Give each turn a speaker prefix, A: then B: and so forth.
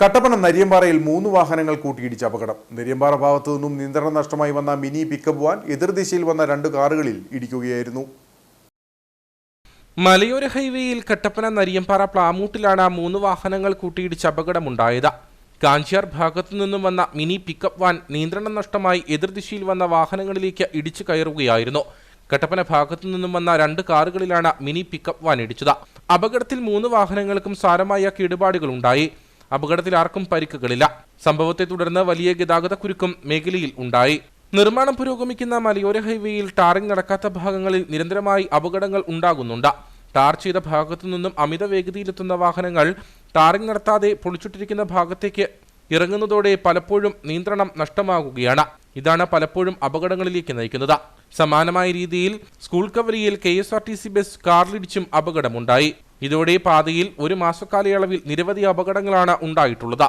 A: കട്ടപ്പന നരിയമ്പാറയിൽ മൂന്ന് വാഹനങ്ങൾ കൂട്ടിയിടിച്ച് അപകടം. നരിയമ്പാറ ഭാഗത്തു നിന്നും നിയന്ത്രണ നഷ്ടമായി വന്ന മിനി പിക്കപ്പ് വാൻ എതിർദിശയിൽ വന്ന രണ്ട് കാറുകളിൽ ഇടിക്കുകയായിരുന്നു.
B: മലയോര ഹൈവേയിൽ കട്ടപ്പന നരിയമ്പാറ പ്ലാമൂട്ടിലാണ് മൂന്ന് വാഹനങ്ങൾ കൂട്ടിയിടിച്ച് അപകടമുണ്ടായത്. കാഞ്ചിയാർ ഭാഗത്തു നിന്നും വന്ന മിനി പിക്കപ്പ് വാൻ നിയന്ത്രണം നഷ്ടമായി എതിർദിശയിൽ വന്ന വാഹനങ്ങളിലേക്ക് ഇടിച്ചു കയറുകയായിരുന്നു. കട്ടപ്പന ഭാഗത്തു നിന്നും വന്ന രണ്ട് കാറുകളിലാണ് മിനി പിക്കപ്പ് വാൻ ഇടിച്ചത്. അപകടത്തിൽ മൂന്ന് വാഹനങ്ങൾക്കും സാരമായ കേടുപാടുകൾ ഉണ്ടായി അപകടത്തിൽ ആർക്കും പരിക്കുകളില്ല. സംഭവത്തെ തുടർന്ന് വലിയ ഗതാഗത കുരുക്കും മേഖലയിൽ ഉണ്ടായി. നിർമ്മാണം പുരോഗമിക്കുന്ന മലയോര ഹൈവേയിൽ ടാറിംഗ് നടക്കാത്ത ഭാഗങ്ങളിൽ നിരന്തരമായി അപകടങ്ങൾ ഉണ്ടാകുന്നുണ്ട്. ടാർ ചെയ്ത ഭാഗത്തു നിന്നും അമിത വേഗതയിലെത്തുന്ന വാഹനങ്ങൾ ടാറിംഗ് നടത്താതെ പൊളിച്ചിട്ടിരിക്കുന്ന ഭാഗത്തേക്ക് ഇറങ്ങുന്നതോടെ പലപ്പോഴും നിയന്ത്രണം നഷ്ടമാകുകയാണ്. ഇതാണ് പലപ്പോഴും അപകടങ്ങളിലേക്ക് നയിക്കുന്നത്. സമാനമായ രീതിയിൽ school കവരിയിൽ K S R T C bus കാറിലിടിച്ചും അപകടമുണ്ടായി. ഇതോടെ പാതയിൽ ഒരു മാസക്കാലയളവിൽ നിരവധി അപകടങ്ങളാണ് ഉണ്ടായിട്ടുള്ളത്.